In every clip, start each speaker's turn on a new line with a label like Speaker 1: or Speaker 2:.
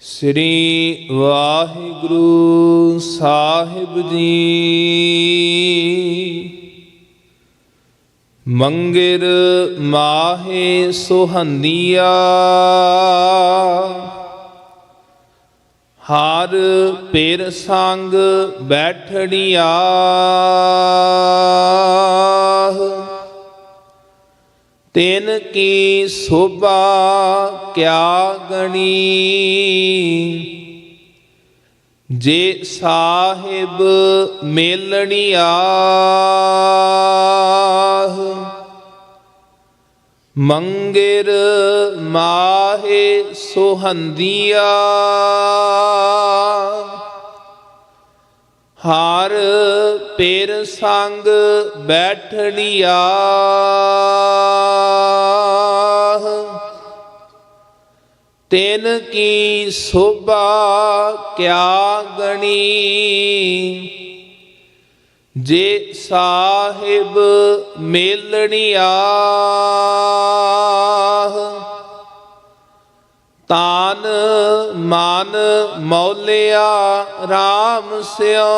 Speaker 1: ਸ੍ਰੀ ਵਾਹਿਗੁਰੂ ਸਾਹਿਬ ਜੀ। ਮੰਗਰ ਮਾਹੇ ਸੁਹੰਦੀਆ। ਹਰ ਪੇਰ ਸੰਗ ਬੈਠੜੀਆ ਤਿਨ ਕੀ ਸੋਭਾ ਕਿਆ ਗਣੀ? ਜੇ ਸਾਹਿਬ ਮੇਲਣੀਆ ਮੰਗਰ ਮਾਹੇ ਸੁਹੰਦੀਆ। ਹਰ ਪੇਰ ਸੰਗ ਬੈਠੜੀਆ ਤਿਨ ਕੀ ਸੋਭਾ ਕਿਆ ਗਣੀ। ਜੇ ਸਾਹਿਬ ਮੇਲਣੀਆ। ਤਾਨ ਮਨ ਮੌਲਿਆ RAM ਸਿਓ।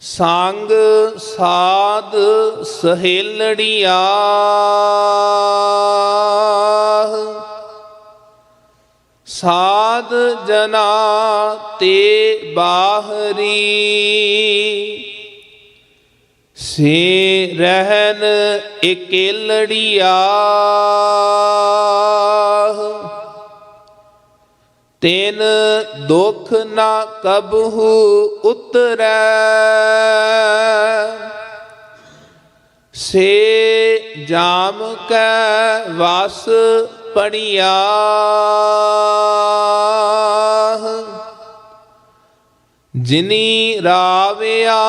Speaker 1: ਸੰਗ ਸਾਧ ਸਹੇਲੜੀਆ। ਸਾਧ ਜਨਾ ਤੇ ਬਾਹਰੀ। ਸੇ ਰਹਿਨ ਇਕੇਲੜੀਆ। ਤੈਨ ਦੁਖ ਨਾ ਕਬਹੂ ਉਤਰੈ। ਸੇ ਜਾਮ ਕੈ ਵਸ ਪੜੀਆ। ਜਿਨੀ ਰਾਵਿਆ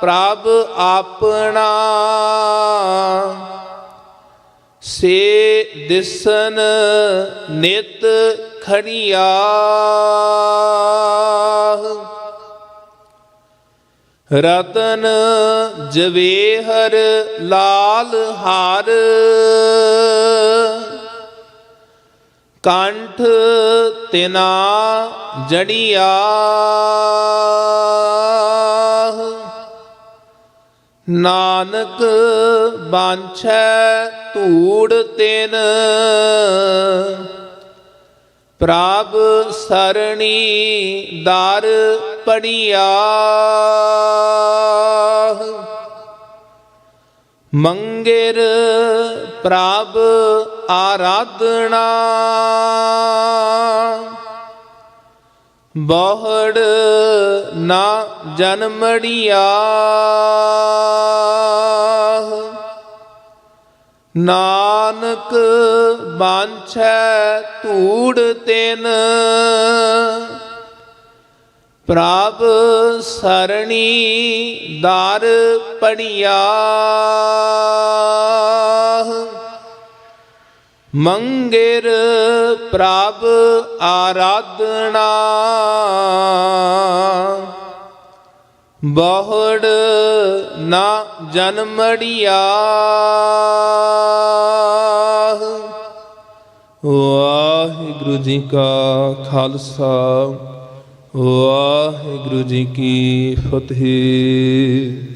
Speaker 1: ਪ੍ਰਭ ਆਪਣਾ। ਸੇ ਦਿਸਨ ਨਿਤ ਖੜੀਆ ਰਤਨ ਜਵੇਹਰ ਲਾਲ ਹਾਰ। ਕੰਠ ਤਿਨਾ ਜੜੀਆ। ਨਾਨਕ ਬਾਂਛੈ ਧੂੜ ਤਿਨ। ਪ੍ਰਭ ਸਰਣੀ ਦਰ ਪੜੀਆ। ਮੰਗਰ ਪ੍ਰਭ ਆਰਾਧਨਾ। ਬਹੁੜ ਨਾ ਜਨਮੜੀਆ। ਨਾਨਕ ਬਾਂਛੈ ਧੂੜ ਤਿਨ। ਪ੍ਰਭ ਸਰਣੀ ਦਰ ਪੜੀਆ। ਮੰਗਰ ਪ੍ਰਭ ਆਰਾਧਨਾ। ਬਹੁੜ ਨਾ ਜਨਮੜੀਆ ਵਾਹਿਗੁਰੂ ਜੀ ਕਾ ਖਾਲਸਾ ਵਾਹਿਗੁਰੂ ਜੀ ਕੀ ਫਤਿਹ।